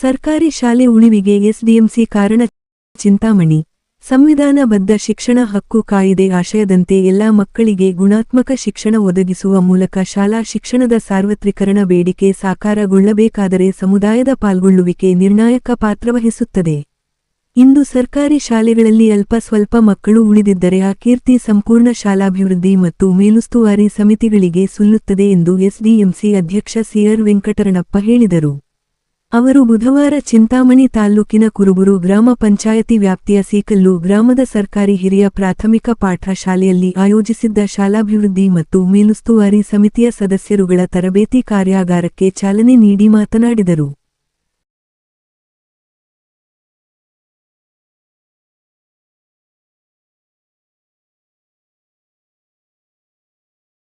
ಸರ್ಕಾರಿ ಶಾಲೆ ಉಳಿವಿಗೆ ಎಸ್ಡಿಎಂಸಿ ಕಾರಣ ಚಿಂತಾಮಣಿ. ಸಂವಿಧಾನಬದ್ಧ ಶಿಕ್ಷಣ ಹಕ್ಕು ಕಾಯಿದೆ ಆಶಯದಂತೆ ಎಲ್ಲಾ ಮಕ್ಕಳಿಗೆ ಗುಣಾತ್ಮಕ ಶಿಕ್ಷಣ ಒದಗಿಸುವ ಮೂಲಕ ಶಾಲಾ ಶಿಕ್ಷಣದ ಸಾರ್ವತ್ರಿಕರಣ ಬೇಡಿಕೆ ಸಾಕಾರಗೊಳ್ಳಬೇಕಾದರೆ ಸಮುದಾಯದ ಪಾಲ್ಗೊಳ್ಳುವಿಕೆ ನಿರ್ಣಾಯಕ ಪಾತ್ರವಹಿಸುತ್ತದೆ ಇಂದು ಸರ್ಕಾರಿ ಶಾಲೆಗಳಲ್ಲಿ ಅಲ್ಪ ಸ್ವಲ್ಪ ಮಕ್ಕಳು ಉಳಿದಿದ್ದರೆ ಆ ಕೀರ್ತಿ ಸಂಪೂರ್ಣ ಶಾಲಾಭಿವೃದ್ಧಿ ಮತ್ತು ಮೇಲುಸ್ತುವಾರಿ ಸಮಿತಿಗಳಿಗೆ ಸುಲ್ಲುತ್ತದೆ ಎಂದು ಎಸ್ಡಿಎಂಸಿ ಅಧ್ಯಕ್ಷ ಸಿಆರ್ ವೆಂಕಟರಣಪ್ಪ ಹೇಳಿದರು. ಅವರು ಬುಧವಾರ ಚಿಂತಾಮಣಿ ತಾಲ್ಲೂಕಿನ ಕುರುಬುರು ಗ್ರಾಮ ಪಂಚಾಯತಿ ವ್ಯಾಪ್ತಿಯ ಸೀಕಲ್ಲು ಗ್ರಾಮದ ಸರ್ಕಾರಿ ಹಿರಿಯ ಪ್ರಾಥಮಿಕ ಪಾಠ ಶಾಲೆಯಲ್ಲಿ ಆಯೋಜಿಸಿದ್ದ ಶಾಲಾಭಿವೃದ್ಧಿ ಮತ್ತು ಮೇಲುಸ್ತುವಾರಿ ಸಮಿತಿಯ ಸದಸ್ಯರುಗಳ ತರಬೇತಿ ಕಾರ್ಯಾಗಾರಕ್ಕೆ ಚಾಲನೆ ನೀಡಿ ಮಾತನಾಡಿದರು.